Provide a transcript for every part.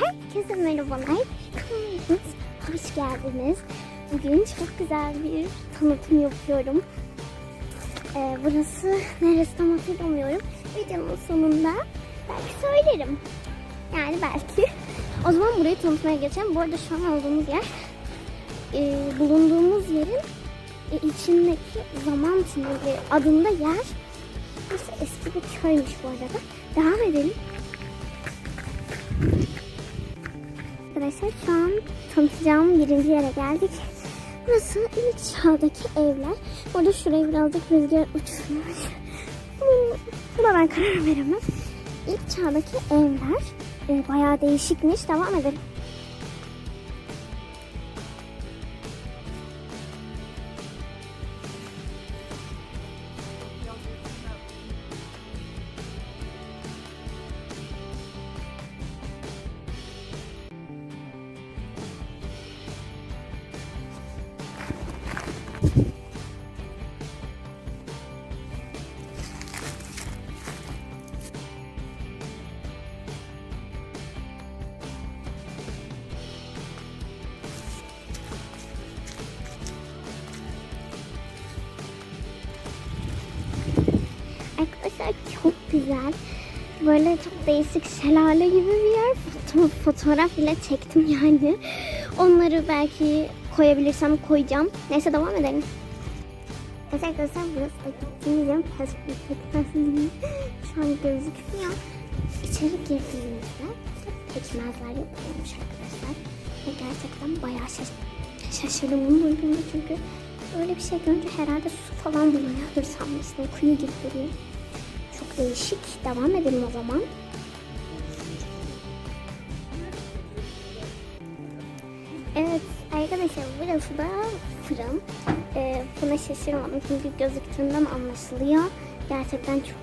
Herkese merhabalar. Kanalımız hoş geldiniz. Bugün çok güzel bir tanıtım yapıyorum. Ee, burası neresi tam hatırlamıyorum. Videonun sonunda belki söylerim. Yani belki. O zaman burayı tanıtmaya geçelim. Bu arada şu an olduğumuz yer e, bulunduğumuz yerin e, içindeki zaman tüneli adında yer. Burası eski bir köymüş bu arada. Devam edelim. Arkadaşlar şu an tanıtacağım birinci yere geldik. Burası ilk çağdaki evler. Orada şuraya birazcık rüzgar uçurmuş. Buna ben karar veremem. İlk çağdaki evler e, bayağı değişikmiş. Devam edelim. Arkadaşlar çok güzel. Böyle çok değişik şelale gibi bir yer. Foto fotoğraf bile çektim yani. Onları belki koyabilirsem koyacağım. Neyse devam edelim. Arkadaşlar burası da gittiğimiz yer perspektif şu an gözükmüyor. İçeri girdiğimizde pekmezler yapılmış arkadaşlar. Ve gerçekten bayağı şaş şaşırdım bunu duyduğumda çünkü öyle bir şey görünce herhalde su falan bulunuyordur sanmıştım. Kuyu gibi duruyor. Değişik. Devam edelim o zaman. Evet arkadaşlar burası da fırın. Ee, buna şaşırmadım çünkü gözüktüğünden anlaşılıyor. Gerçekten çok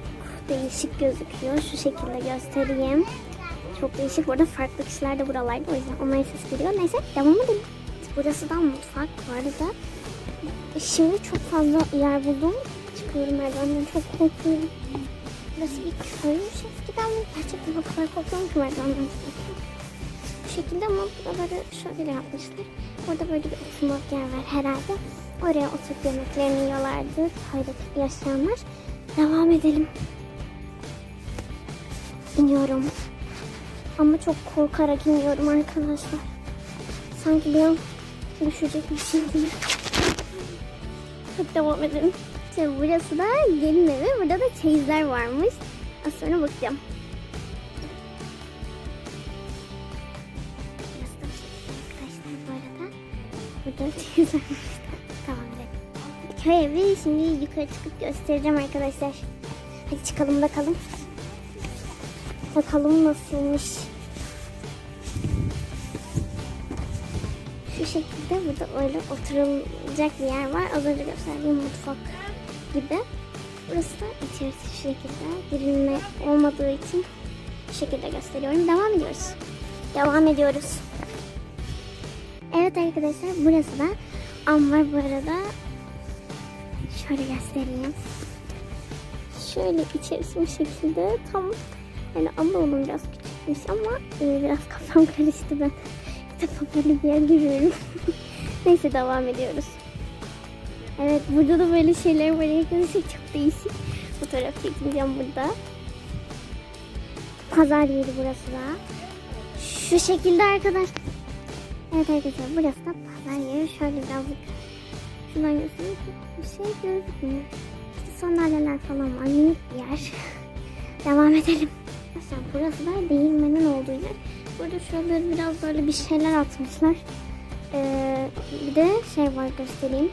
değişik gözüküyor. Şu şekilde göstereyim. Çok değişik. Burada farklı kişiler de buralarda o yüzden onlara ses geliyor. Neyse devam edelim. Burası da mutfak bu arada. Şimdi çok fazla yer buldum. Çıkıyorum merdivenden çok korkuyorum. Burası bir köymüş eskiden mi? Gerçekten o kadar korkuyorum ki merdivenden çıkarken. Bu şekilde ama buraları şöyle yapmışlar. Orada böyle bir oturmak yer var herhalde. Oraya oturup yemeklerini yiyorlardı. Köyde yaşayanlar. Devam edelim. İniyorum. Ama çok korkarak iniyorum arkadaşlar. Sanki bir an düşecek bir şey değil. Hadi devam edelim. İşte burası da gelin evi. Burada da çeyizler varmış. Az sonra bakacağım. Köy evi şimdi yukarı çıkıp göstereceğim arkadaşlar. Hadi çıkalım bakalım. Bakalım nasılmış. Şu şekilde burada öyle oturulacak bir yer var. Az önce gösterdiğim mutfak gibi. Burası da içerisi şekilde. Girilme olmadığı için bu şekilde gösteriyorum. Devam ediyoruz. Devam ediyoruz. Evet arkadaşlar burası da ambar bu arada. Şöyle göstereyim. Şöyle içerisi bu şekilde tam yani ama onun biraz küçükmüş ama e, biraz kafam karıştı ben. İlk defa böyle bir yer görüyorum. Neyse devam ediyoruz. Evet burada da böyle şeyler var arkadaşlar çok değişik. Fotoğraf çekeceğim burada. Pazar yeri burası da. Şu şekilde arkadaş. Evet arkadaşlar burası da pazar yeri. Şöyle birazcık şuradan göstereyim. Bir şey gözükmüyor. İşte sandalyeler falan var. Minik bir yer. Devam edelim. Arkadaşlar burası da değirmenin olduğu yer. Burada şöyle biraz böyle bir şeyler atmışlar. Ee, bir de şey var göstereyim.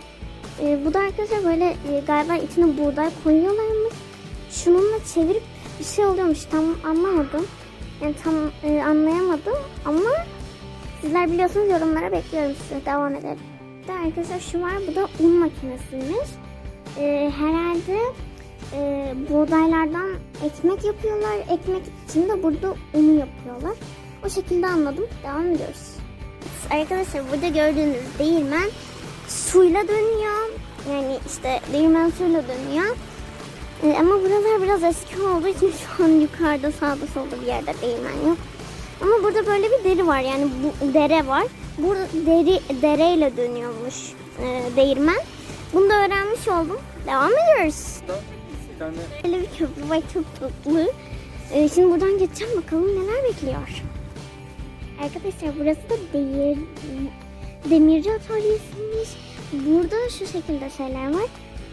Ee, bu da arkadaşlar böyle e, galiba içine buğday koyuyorlarmış. Şununla çevirip bir şey oluyormuş. Tam anlamadım. Yani tam e, anlayamadım ama sizler biliyorsunuz yorumlara bekliyorum size. Devam edelim. De arkadaşlar şu var. Bu da un makinesiymiş. Ee, herhalde e, buğdaylardan ekmek yapıyorlar. Ekmek için de burada unu yapıyorlar. O şekilde anladım. Devam ediyoruz. Arkadaşlar burada gördüğünüz değirmen suyla dönüyor. Yani işte değirmen suyla dönüyor. Ee, ama buralar biraz eski olduğu için şu an yukarıda sağda solda bir yerde değirmen yok. Ama burada böyle bir deri var yani bu dere var. Burada deri dereyle dönüyormuş e, değirmen. Bunu da öğrenmiş oldum. Devam ediyoruz. Böyle bir köprü var çok tatlı. Ee, şimdi buradan geçeceğim bakalım neler bekliyor. Arkadaşlar burası da demir, demirci atölyesiymiş. Burada şu şekilde şeyler var.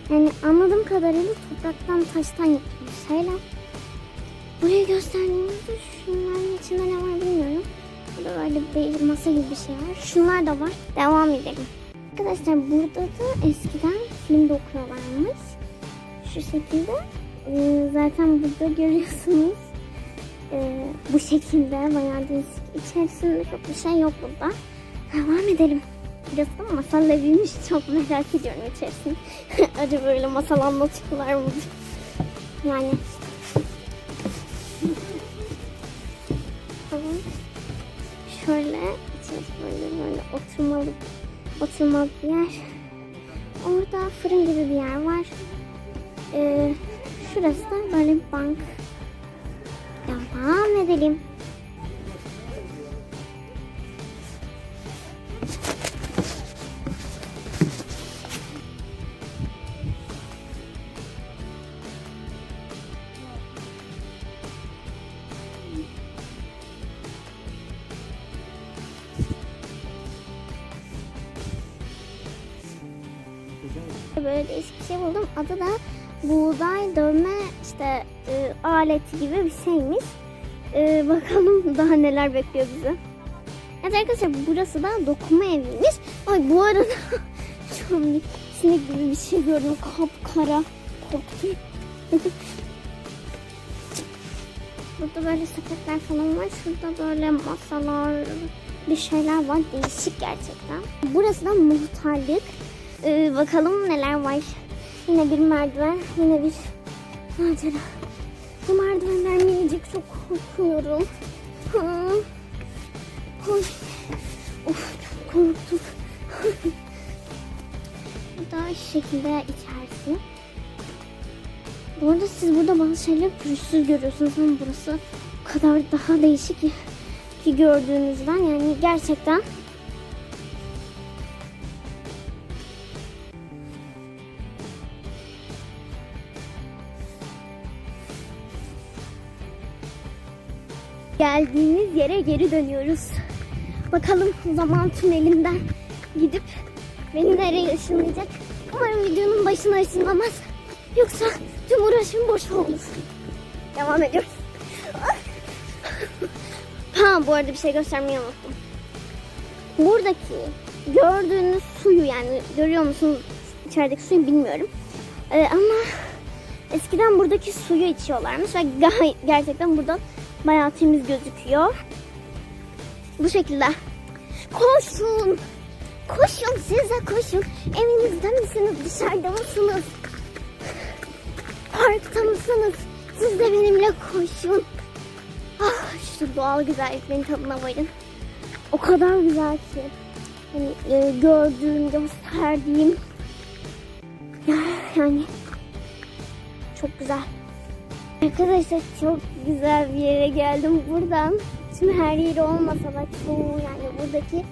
Yani anladığım kadarıyla topraktan taştan yapılmış şeyler. Buraya gösterdiğimizde şunların içinde ne var bilmiyorum. Burada böyle bir masa gibi bir şey var. Şunlar da var. Devam edelim. Arkadaşlar burada da eskiden film de okuyorlarmış. Şu şekilde. Ee, zaten burada görüyorsunuz. Ee, bu şekilde bayağı değişik. İçerisinde çok bir şey yok burada. Devam edelim. Burası da masal eviymiş. Çok merak ediyorum içerisini. Acaba böyle masal anlatıyorlar mı? Yani. Şöyle böyle böyle oturmalı oturmalı bir yer. Orada fırın gibi bir yer var. Ee, şurası da böyle bir bank. Devam edelim. Böyle değişik bir şey buldum. Adı da buğday dövme işte e, aleti gibi bir şeymiş. E, bakalım daha neler bekliyor bizi. Evet arkadaşlar burası da dokuma eviymiş. Ay bu arada bir sinek gibi bir şey gördüm. Kapkara. Korktum. Burada böyle sepetler falan var. Şurada böyle masalar, bir şeyler var. Değişik gerçekten. Burası da muhtarlık. Ee, bakalım neler var. Yine bir merdiven, yine bir macera. Bu merdivenler minicik çok korkuyorum. Of çok korktum. Bu da şu şekilde içerisi. Bu arada siz burada bazı şeyleri pürüzsüz görüyorsunuz ama burası kadar daha değişik ki gördüğünüzden yani gerçekten geldiğimiz yere geri dönüyoruz. Bakalım zaman tünelinden gidip beni nereye ışınlayacak. Umarım videonun başına ışınlamaz. Yoksa tüm uğraşım boş olur. Devam ediyoruz. ha bu arada bir şey göstermeyi unuttum. Buradaki gördüğünüz suyu yani görüyor musunuz içerideki suyu bilmiyorum. Ee, ama eskiden buradaki suyu içiyorlarmış ve gerçekten buradan bayağı temiz gözüküyor. Bu şekilde. Koşun. Koşun siz de koşun. Evinizde misiniz? Dışarıda mısınız? Parkta mısınız? Siz de benimle koşun. Ah, şu doğal güzelliklerin tadına varın. O kadar güzel ki. Hani e, gördüğüm, gösterdiğim. Ya, yani çok güzel. Arkadaşlar çok güzel bir yere geldim. Buradan tüm her yeri olmasa da çoğu yani buradaki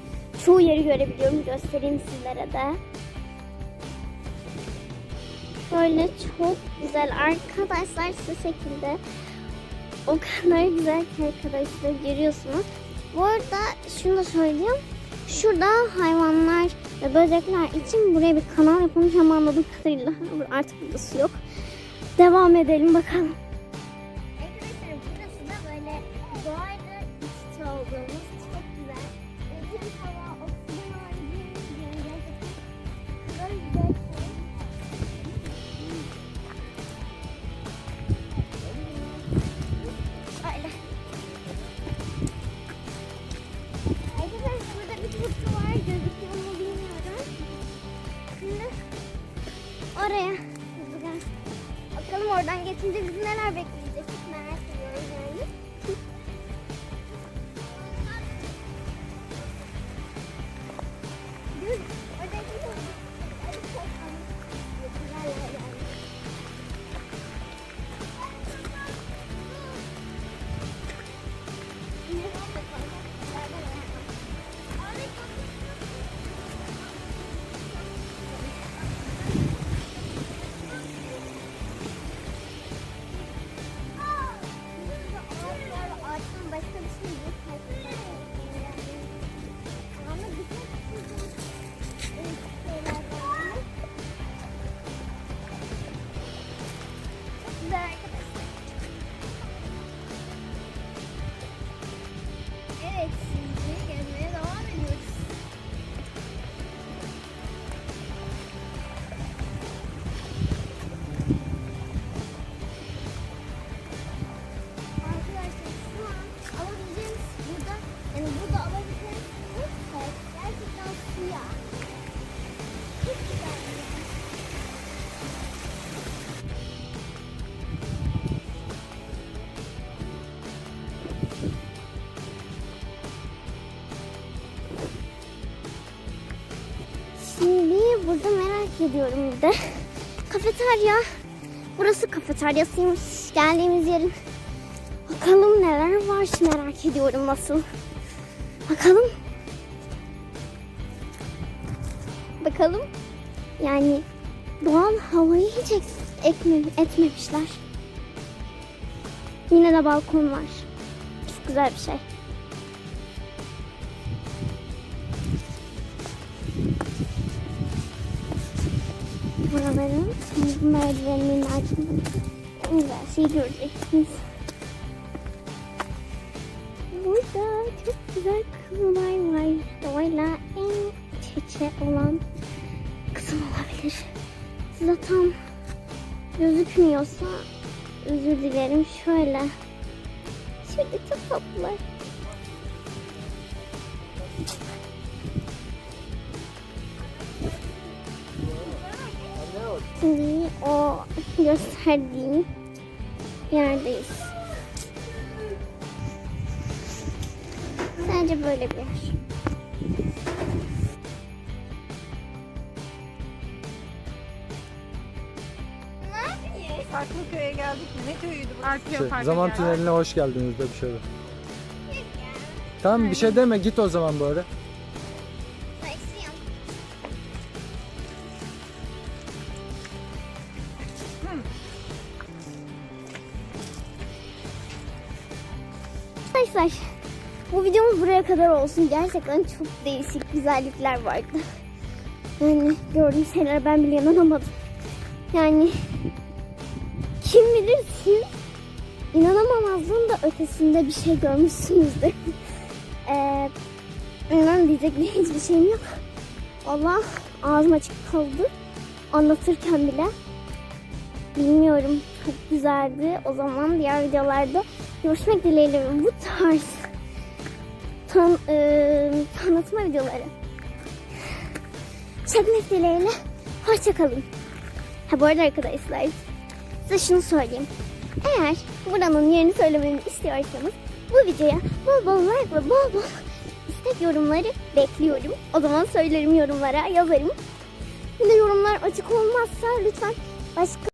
çoğu yeri görebiliyorum. Göstereyim sizlere de. Böyle çok güzel arkadaşlar şu şekilde. O kadar güzel ki arkadaşlar görüyorsunuz. Bu arada şunu da söyleyeyim. Şurada hayvanlar ve böcekler için buraya bir kanal yapılmış ama anladığım kadarıyla artık burada yok. Devam edelim bakalım. Ediyorum bir de. Kafeterya. Burası kafeteryasıymış. Geldiğimiz yerin. Bakalım neler var merak ediyorum nasıl. Bakalım. Bakalım. Yani doğal havayı hiç etme, etmemişler. Yine de balkon var. Çok güzel bir şey. Merdiveninin altında en güzel şey göreceksiniz. Burada çok güzel kızılar var. Doğayla en iç içe olan kısım olabilir. Size tam gözükmüyorsa özür dilerim. Şöyle. Şurada çok tatlılar. Şimdi o gösterdiğim yerdeyiz. Sadece böyle bir yer. Farklı köye geldik mi? Ne köyüydü bu? Arkeyo Şey, Park'a zaman geldik. tüneline hoş geldiniz de bir şey de. Tamam bir şey deme git o zaman böyle. Kadar olsun. Gerçekten çok değişik güzellikler vardı. Yani gördüğüm şeylere ben bile inanamadım. Yani kim bilir siz inanamamazlığın da ötesinde bir şey görmüşsünüzdür. ee, inan diyecek bir hiçbir şeyim yok. Allah ağzım açık kaldı. Anlatırken bile. Bilmiyorum çok güzeldi. O zaman diğer videolarda görüşmek dileğiyle bu tarz tan e, tanıtma videoları çekmek dileğiyle hoşçakalın. Ha bu arada arkadaşlar size şunu söyleyeyim. Eğer buranın yerini söylememi istiyorsanız bu videoya bol bol like ve bol bol istek yorumları bekliyorum. O zaman söylerim yorumlara yazarım. Yine yorumlar açık olmazsa lütfen başka